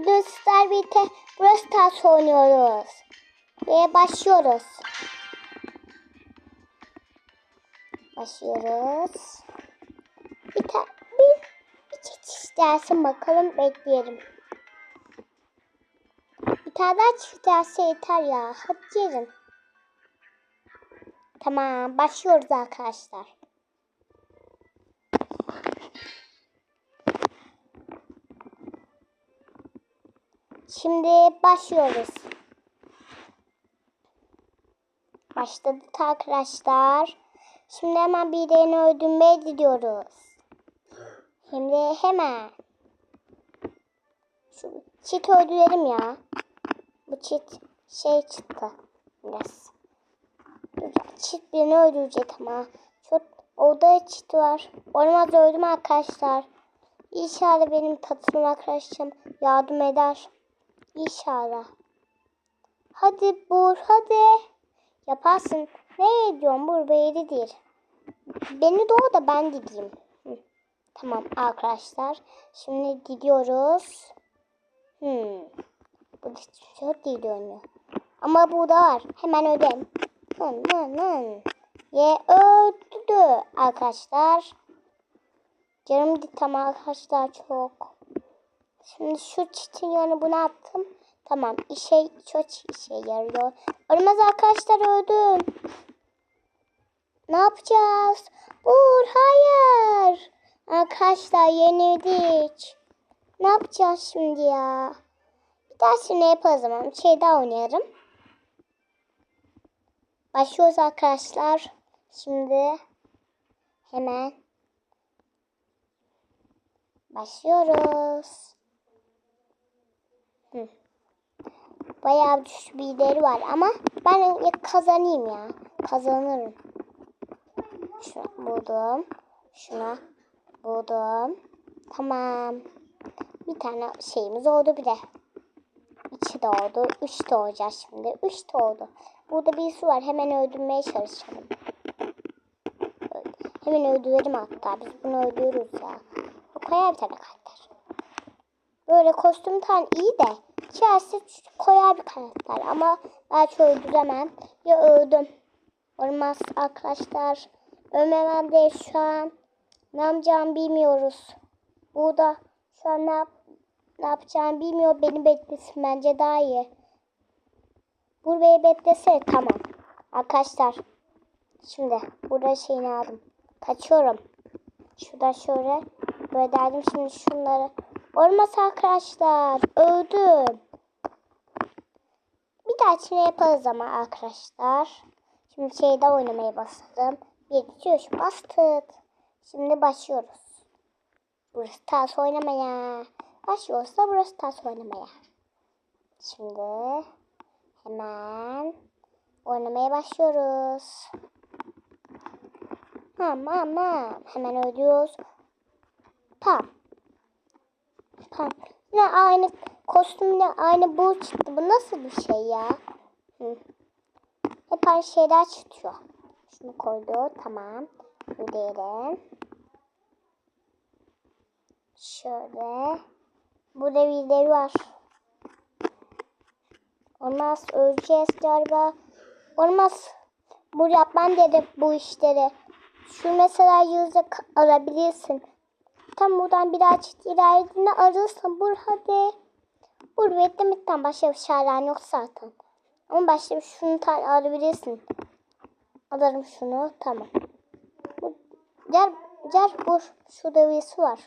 Bugün sizler birlikte Brawl Stars oynuyoruz. Ve başlıyoruz. Başlıyoruz. Bir ta bir, bir çift dersin bakalım bekleyelim. Bir tane daha çift derse yeter ya. Hadi gelin. Tamam başlıyoruz arkadaşlar. Şimdi başlıyoruz. Başladık arkadaşlar. Şimdi hemen birini öldürmeye gidiyoruz. Şimdi hemen. Şu çit öldürelim ya. Bu çit şey çıktı. Biraz. Çit birini öldürecek ama. Çok orada çit var. Olmaz öldüm arkadaşlar. İnşallah benim tatlı arkadaşım yardım eder. İnşallah. Hadi Bur hadi. Yaparsın. Ne ediyorsun Bur belli değil. Beni doğu da ben gideyim. Hı. Tamam arkadaşlar. Şimdi gidiyoruz. Hmm. Bu çok iyi dönüyor. Ama bu da var. Hemen ödelim. Hın hın hın. Ye öldü arkadaşlar. Canım ama arkadaşlar çok. Şimdi şu çitin yanı bunu attım. Tamam işe çok işe yarıyor. Ölmez arkadaşlar öldüm. Ne yapacağız? Vur hayır. Arkadaşlar yenildik. Ne yapacağız şimdi ya? Bir daha şimdi yapalım zaman. Şey daha oynayalım. Başlıyoruz arkadaşlar. Şimdi hemen başlıyoruz. Hı. Bayağı düşük bir ileri var ama ben kazanayım ya. Kazanırım. Şuna buldum. Şuna buldum. Tamam. Bir tane şeyimiz oldu bir de. İki doğdu. Üç doğacak şimdi. Üç doğdu. Burada bir su var. Hemen öldürmeye çalışalım. Hemen öldürelim hatta. Biz bunu öldürürüz ya. Koyar bir tane karakter. Böyle kostüm tan iyi de içerisi koyar bir karakter ama belki öldüremem. Ya öldüm. Olmaz arkadaşlar. Ölmemem değil şu an. Ne yapacağımı bilmiyoruz. Burada şu an ne, yap ne yapacağımı bilmiyor. Beni beklesin bence daha iyi. Burayı beklese tamam. Arkadaşlar şimdi burada şeyini aldım. Kaçıyorum. Şurada şöyle böyle derdim şimdi şunları. Olmaz arkadaşlar. Öldüm. Bir daha içine yaparız ama arkadaşlar. Şimdi şeyde oynamaya başladım. Bir, iki, üç bastık. Şimdi başlıyoruz. Burası tas oynamaya. Başlıyoruz da burası tas oynamaya. Şimdi hemen oynamaya başlıyoruz. Tamam tamam. Hemen ödüyoruz. Tam. Tam. Yine aynı kostümle aynı bu çıktı. Bu nasıl bir şey ya? Hı. Hep aynı şeyler çıkıyor. Şunu koydu. Tamam. Ödeyelim. Şöyle. Burada birileri var. Olmaz. Öleceğiz galiba. Olmaz. Bu yapmam dedi bu işleri. Şu mesela yüzde alabilirsin. Tam buradan biraz çift ilerlediğinde arırsın. Bur hadi. Bur beklemekten başka bir şeyler yok zaten. Ama başka bir şunu alabilirsin. Alırım şunu. Tamam. Gel, gel bur. Şurada bir su var.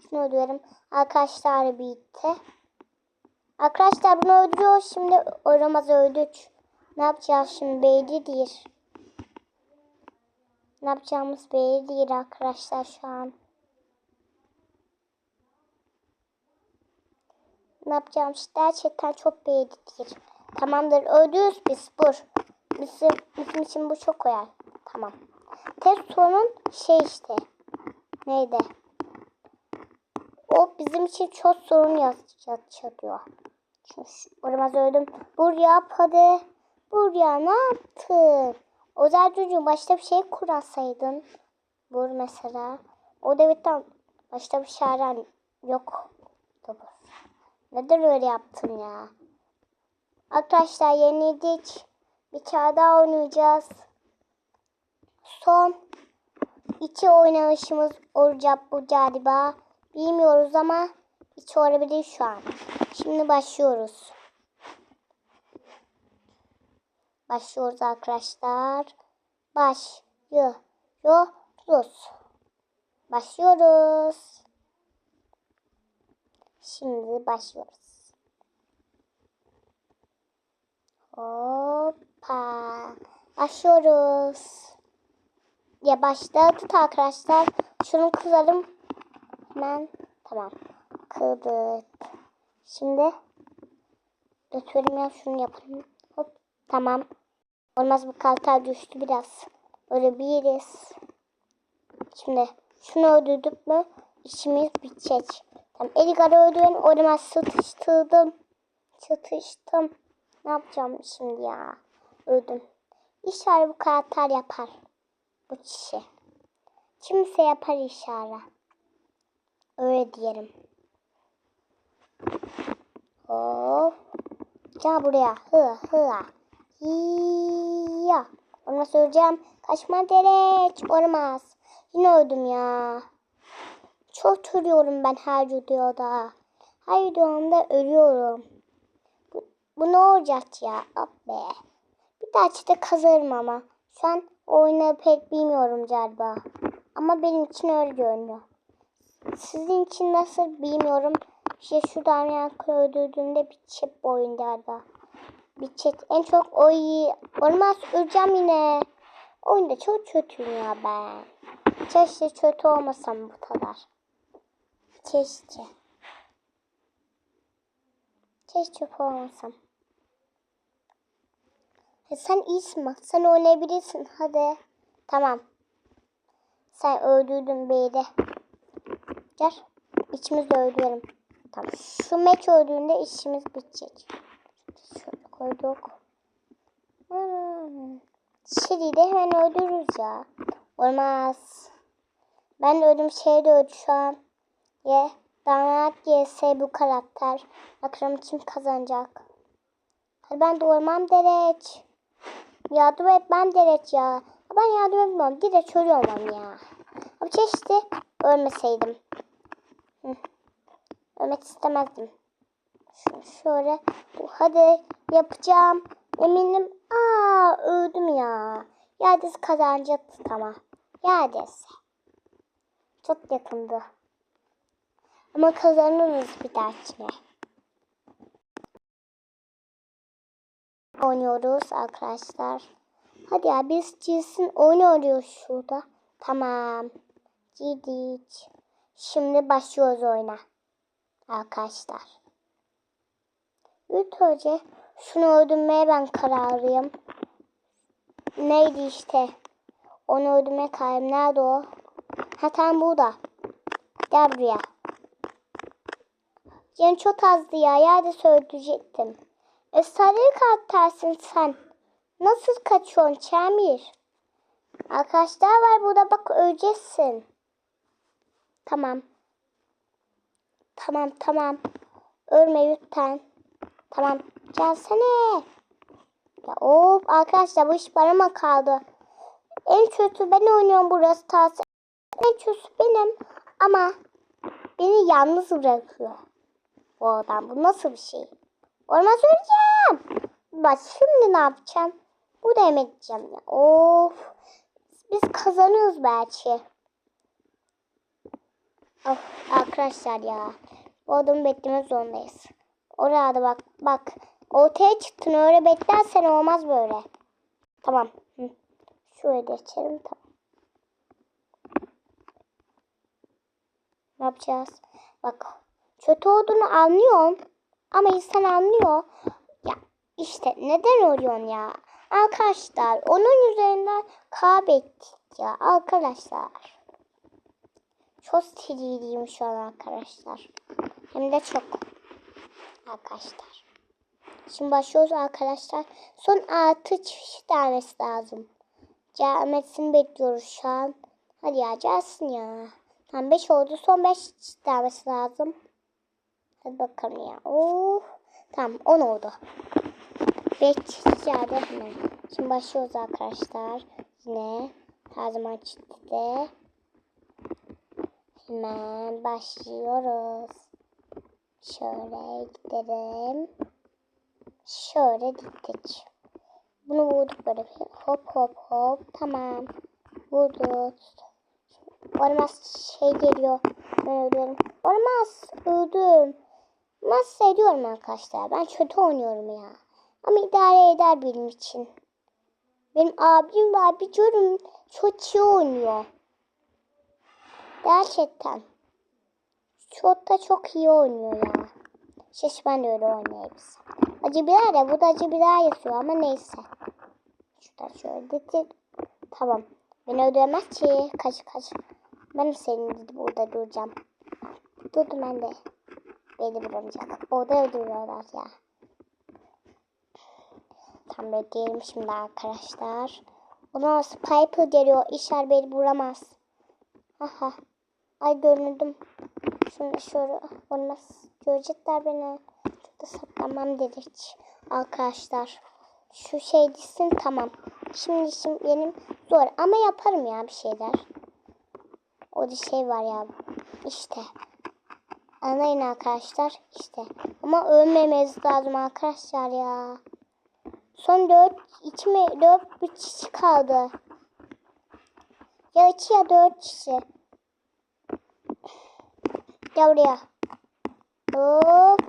Şunu ödüyorum. Arkadaşlar birlikte. Arkadaşlar bunu öldürüyor. Şimdi oramaz öldük. Ne yapacağız şimdi belli değil. Ne yapacağımız belli değil arkadaşlar şu an. Ne yapacağım gerçekten çok değil. Tamamdır öldürürüz biz bur. Bizim, bizim için bu çok koyar. Tamam. Tek sorun şey işte. Neydi? O bizim için çok sorun yaratıyor. Oramaz öldüm. Bur yap hadi. Buraya ne yaptın? Özel çocuğun başta bir şey kurarsaydın. Bur mesela. O devletten başta bir şeyler yok. Tabii. Neden öyle yaptın ya? Arkadaşlar yenildik. Bir kere daha oynayacağız. Son iki oynayışımız olacak bu galiba. Bilmiyoruz ama hiç olabilir şu an. Şimdi başlıyoruz. Başlıyoruz arkadaşlar. Başlıyoruz. Başlıyoruz. Şimdi başlıyoruz. Hoppa. Başlıyoruz. Ya başladık arkadaşlar. Şunu kızarım. Hemen tamam. Kırdık. Şimdi götürelim ya şunu yapalım. Hop tamam. Olmaz bu kaltar düştü biraz. Öyle biriz. Şimdi şunu öldürdük mü işimiz bitecek. Tamam Edgar'ı öldüren olmaz sıtıştırdım. Sıtıştım. Ne yapacağım şimdi ya? Öldüm. İnşallah bu karakter yapar. Bu kişi. Kimse yapar inşallah. Öyle diyelim. Hop. Gel buraya. Hı hı. Ya. Ona söyleyeceğim. Kaçma derek. Olmaz. Yine öldüm ya. Çok ölüyorum ben her videoda. Her videomda ölüyorum. Bu, bu ne olacak ya? Ah be. Bir daha çite kazarım ama. Şu an oyunu pek bilmiyorum galiba. Ama benim için öyle görünüyor. Sizin için nasıl bilmiyorum. İşte şuradan yankı öldürdüğümde bir çip oyun galiba. Bir çift. En çok o. Olmaz öleceğim yine. Oyunda çok kötüyüm ya ben. Keşke kötü olmasam bu kadar. Keşke. Keşke olmasam. Ya sen iyisin bak. Sen oynayabilirsin. Hadi. Tamam. Sen öldürdün beni. Gel. İçimizi öldürelim. Tamam. Şu meç öldüğünde işimiz bitecek. Şöyle koyduk. Hmm. De hemen öldürürüz ya. Olmaz. Ben de öldüm şey de öldü şu an. Ye. Damat yese bu karakter. Bakalım kim kazanacak. Hadi ben de olmam Dereç. Yardım et ben Dereç ya. Ben yardım etmem. Direkt ölüyorum ya. Ama çeşitli ölmeseydim. Hı. Ölmek istemezdim. Şunu şöyle. Hadi yapacağım. Eminim. Aa öldüm ya. Yadis kazanacaktı tamam. Yadis. Çok yakındı. Ama kazanırız bir dahakine. Oynuyoruz arkadaşlar. Hadi ya biz cilsin oynuyoruz şurada. Tamam. Cidik. Şimdi başlıyoruz oyuna. Arkadaşlar. İlk önce şunu öldürmeye ben kararlıyım. Neydi işte? Onu öldürmeye kararım. Nerede o? Ha tam burada. Gel buraya. Canım çok azdı ya. Yerde söyleyecektim. E sarı karaktersin sen. Nasıl kaçıyorsun Çemir? Arkadaşlar var burada bak öleceksin. Tamam. Tamam tamam. Ölme lütfen. Tamam. Gelsene. Ya of arkadaşlar bu iş bana mı kaldı? En kötü ben oynuyorum burası tas. En kötü benim ama beni yalnız bırakıyor. Bu adam bu nasıl bir şey? Olmaz öleceğim. Bak şimdi ne yapacağım? Bu da ya. Of. Biz kazanıyoruz belki. Of arkadaşlar ya. Bu adamı beklemek zorundayız. Orada bak bak. Ortaya çıktın öyle beklersen olmaz böyle. Tamam. Hı. Şuraya geçelim tamam. Ne yapacağız? Bak kötü olduğunu anlıyorum. Ama insan anlıyor. Ya işte neden oluyorsun ya? Arkadaşlar onun üzerinden kaybettik ya arkadaşlar. Çok sinirliyim şu an arkadaşlar. Hem de çok arkadaşlar. Şimdi başlıyoruz arkadaşlar. Son altı çeşit gelmesi lazım. Gelmesini bekliyoruz şu an. Hadi ya gelsin ya. Tam 5 oldu. Son 5 gelmesi lazım. Hadi bakalım ya. Of. Tamam 10 oldu. 5 geldi hemen. Şimdi başlıyoruz arkadaşlar. Yine her zaman çiftlikte. Hemen başlıyoruz. Şöyle gidelim. Şöyle gittik. Bunu vurduk böyle bir hop hop hop. Tamam. Vurduk. Olmaz şey geliyor. Ben öldüm. Olmaz. Öldüm. Nasıl ediyorum arkadaşlar. Ben kötü oynuyorum ya. Ama idare eder benim için. Benim abim var biliyorum. Çok iyi oynuyor. Gerçekten. Çok da çok iyi oynuyor ya. Şaş ben de öyle oynayabilsem. Acı biber de bu da acı biber yazıyor ama neyse. Şurada şöyle dedi. Tamam. Beni öldüremez ki. Kaç kaç. Ben senin dedi burada duracağım. Durdum ben de. Beni vuracak. Orada öldürüyorlar ya. Tam bekleyelim şimdi arkadaşlar. Sonra Piper geliyor. İşler beni vuramaz. Aha. Ay göründüm. Şunu şöyle olmaz. Görecekler beni. Şurada saklanmam dedik. Arkadaşlar. Şu şey gitsin tamam. Şimdi şimdi benim zor ama yaparım ya bir şeyler. O bir şey var ya. İşte. Anlayın arkadaşlar. İşte. Ama ölmememiz lazım arkadaşlar ya. Son 4 2 mi 4 3 kişi kaldı. Ya 2 ya 4 kişi. Gel buraya. Hop.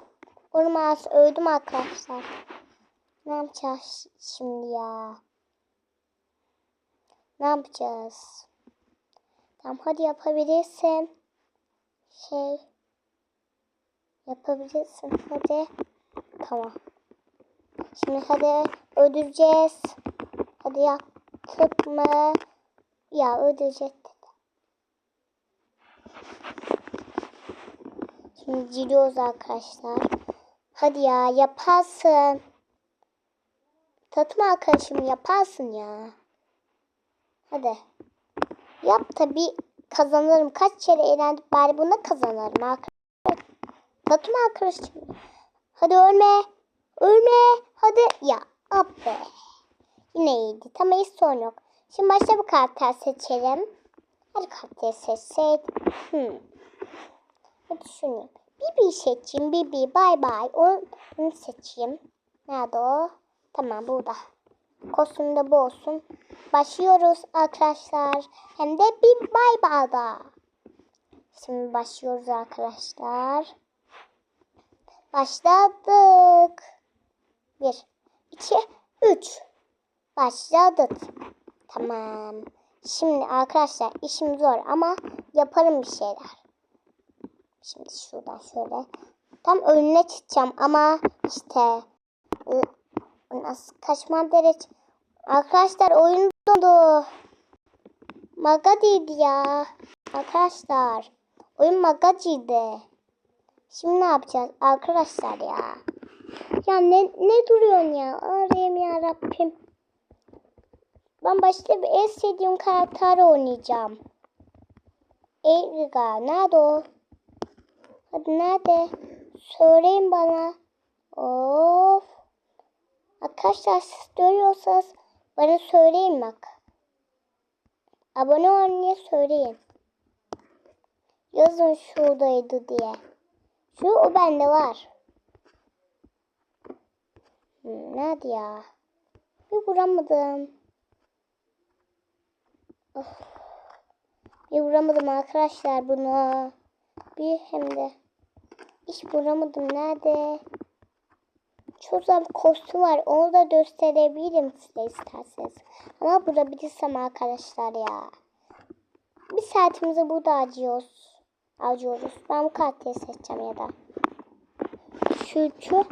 Olmaz. Öldüm arkadaşlar. Ne yapacağız şimdi ya? Ne yapacağız? Tamam hadi yapabilirsin. Şey. Yapabilirsin hadi. Tamam. Şimdi hadi öldüreceğiz. Hadi yaptık mı? Ya dedi. Şimdi giriyoruz arkadaşlar. Hadi ya yaparsın. Tatma arkadaşım yaparsın ya. Hadi. Yap tabi kazanırım. Kaç kere eğlendik bari buna kazanırım arkadaşlar. Tatma arkadaşım. Hadi ölme. Ölme. Hadi. Ya. Abi. Yine iyiydi. Tamam hiç sorun yok. Şimdi başka bir karakter seçelim. Hadi karakter seçsek. Hmm. Hadi şunu. Bibi seçeyim. Bibi. Bay bay. Onu, onu seçeyim. Nerede o? Tamam burada. Kostüm de bu olsun. Başlıyoruz arkadaşlar. Hem de bir bay bayda. Şimdi başlıyoruz arkadaşlar. Başladık. Bir, iki, üç. Başladık. Tamam. Şimdi arkadaşlar işim zor ama yaparım bir şeyler. Şimdi şuradan şöyle. Tam önüne çıkacağım ama işte nasıl kaçmam derece. Arkadaşlar oyun dondu. Maga değildi ya. Arkadaşlar oyun magacıydı. Şimdi ne yapacağız arkadaşlar ya? Ya ne, ne duruyorsun ya? Arayayım ya Rabbim. Ben başka bir en sevdiğim karakter oynayacağım. Edgar nerede o? Hadi nerede? Söyleyin bana. Of. Arkadaşlar siz görüyorsanız bana söyleyin bak. Abone olmayı söyleyin. Yazın şuradaydı diye. Şu o bende var. Hmm, nerede ya? Bir vuramadım. Of. Bir vuramadım arkadaşlar bunu. Bir hem de. Hiç vuramadım. Nerede? Çok güzel var. Onu da gösterebilirim size isterseniz. Ama bulabilirsem arkadaşlar ya. Bir saatimizi burada harcıyoruz. Harcıyoruz. Ben bu kartı seçeceğim ya da. Çünkü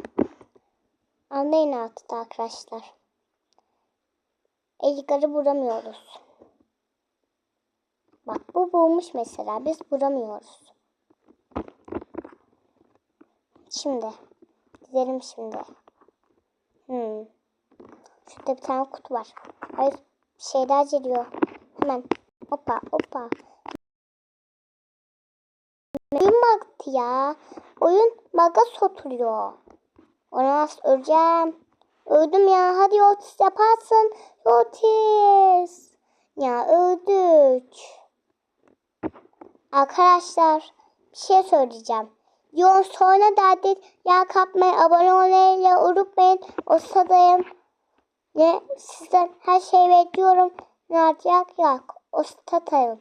anlayın artık arkadaşlar. Edgar'ı vuramıyoruz. Bak bu bulmuş mesela. Biz vuramıyoruz. Şimdi. Gidelim şimdi. Hmm. Şurada bir tane kutu var. Hayır. Bir şeyler. Hemen. Hoppa hoppa. Oyun baktı ya. Oyun magas oturuyor. Olamaz öleceğim. Öldüm ya. Hadi Otis yaparsın. Otis. Ya öldük. Arkadaşlar bir şey söyleyeceğim. Diyor sonra da dedik ya kapmayı abone olmayı unutmayın. O sadayım. Ne sizden her şeyi bekliyorum. Ne yapacak yok. O statayım.